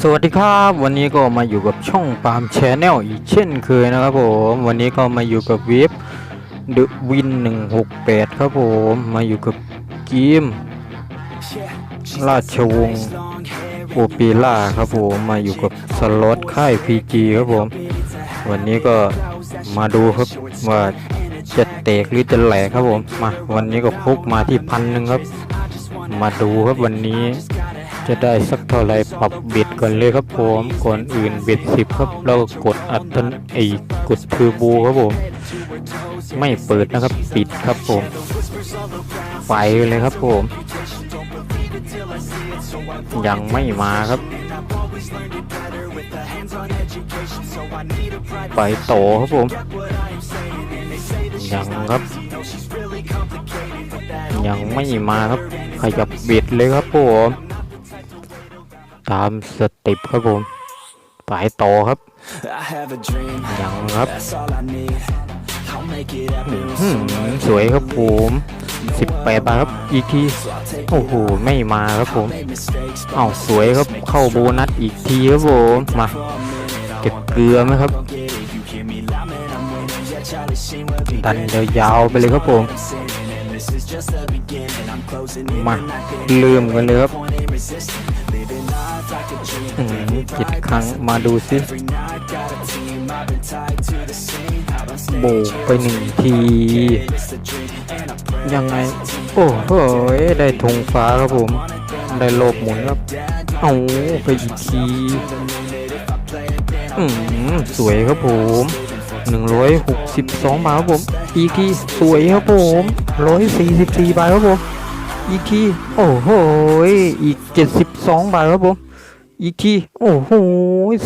สวัสดีครับ วันนี้ก็มาอยู่กับช่องปามแชนแนลอีกเช่นเคยนะครับผมวันนี้ก็มาอยู่กับเว็บ The Win 168ครับผมมาอยู่กับเกมราชวงศ์โอเปร่าครับผมมาอยู่กับสล็อตค่าย PG ครับผมวันนี้ก็มาดูครับว่าจะแตกหรือจะแหลกครับผมมาวันนี้ก็พกมาที่พันหนึ่งครับ มาดูครับวันนี้จะได้สักเท่าไรปรับเบ็ด ก่อนเลยครับผมก่อนอื่นเบ็ดสิบครับแล้วกดอัตโนไอกดเทอร์โบครับผม ไม่เปิดนะครับปิดครับผม ไปเลยครับผม ยังไม่มาครับ ไปต่อครับผม ยังครับ ยังไม่มาครับ ขยับเบ็ดเลยครับผม ตามสเต็ปครับผมไปต่อครับยังครับหืมสวยครับผม18บาทครับอีกทีโอ้โหไม่มาครับผมเอ้าสวยครับเข้าโบนัสอีกทีครับผมมาเก็บเกลือไหมครับดันยาวๆไปเลยครับผม มา and I think เริ่มกันเลยครับ point ain't resisting. Living life like a dream. อืมจิตครั้งมาดูซิ Every night got a team. I've been tied to the scene. Out on โบ stage, กไปหนึ่งที it's a dream. And I pray ยังไง โอ้โหได้ธงฟ้าครับผม ได้โลบหมุนครับ เอาไปอีกที อืม สวยครับผม 162บาทครับผม อีกทีสวยครับผม144บาทครับผม อีกทีโอ้โหอีก 72 บาทครับผม อีกทีโอ้โห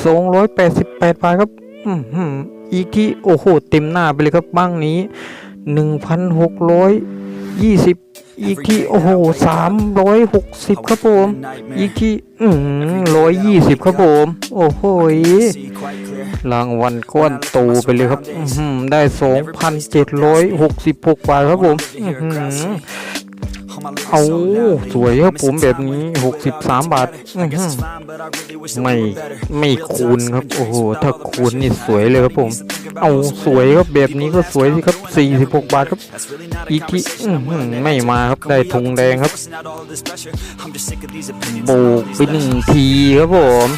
288บาทครับอืมอีกทีโอ้โหเต็มหน้าไปเลยครับบ้างนี้ 1,620อีกทีโอ้โห360ครับผม อีกทีอืม120ครับผม โอ้โห รางวัลก้อนโตไปเลยครับได้สองพันเจ็ดร้อยหกสิบหกบาทครับผมเอาสวยครับผมแบบนี้ 63 บาท ไม่ไม่คูณครับ โอ้โห ถ้าคูณนี่สวยเลยครับผม เอาสวยครับแบบนี้ก็สวยสิครับ 46 บาทครับอีกที่ไม่มาครับได้ธงแดงครับ โบกไปหนึ่งทีครับผม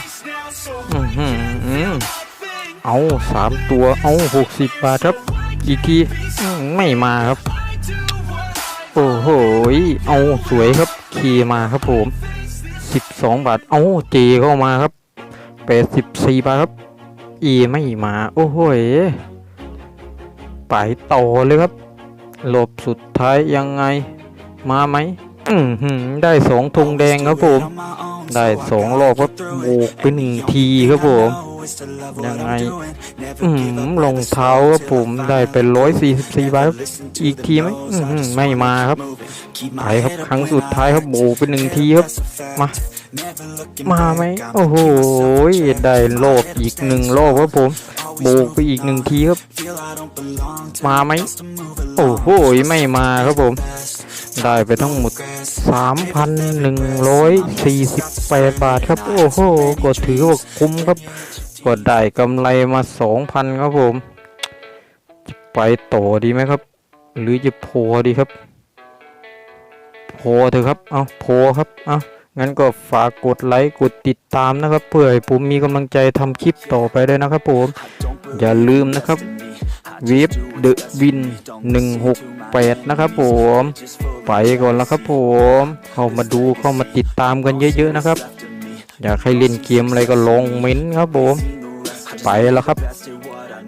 เอาสามตัวเอาหกสิบบาทครับ อีกทีไม่มาครับ โอ้โหเอาสวยครับคีมาครับผมสิบสองบาทเอาเจเข้ามาครับแปดสิบสี่บาทครับ อีไม่มา โอ้โหยไปต่อเลยครับหลบสุดท้ายยังไงมาไหมอือหือได้สองธงแดงครับผม ได้สองรอบครับโบกไปหนึ่งทีครับผม ยังไงอืมรองเท้าครับผมได้เป็นร้อยสี่สิบสี่บาทครับ อีกทีไหมอื้อหือไม่มาครับไปครับครั้งสุดท้ายครับโบกไปหนึ่งทีครับ มา มาไหมโอ้โหได้รอบอีกหนึ่งรอบครับผมโบกไปอีกหนึ่งทีครับ มาไหมโอ้โหไม่มาครับผม ได้ไปทั้งหมด 3,148 บาทครับ โอ้โหก็ถือว่าคุ้มครับ ก็ได้กำไรมา2,000ครับผม จะไปต่อดีไหมครับ หรือจะโพดีครับ โพเถอะครับ เอาโพครับ เอางั้นก็ฝากกดไลค์กดติดตามนะครับเพื่อให้ผมมีกำลังใจทำคลิปต่อไปด้วยนะครับผม อย่าลืมนะครับเว็บเดอะวิน168 นะครับผม ไปก่อนแล้วครับผม เข้ามาดูเข้ามาติดตามกันเยอะๆนะครับ อยากให้เล่นเกมอะไรก็ลงเม้นต์ครับผมไปแล้วครับ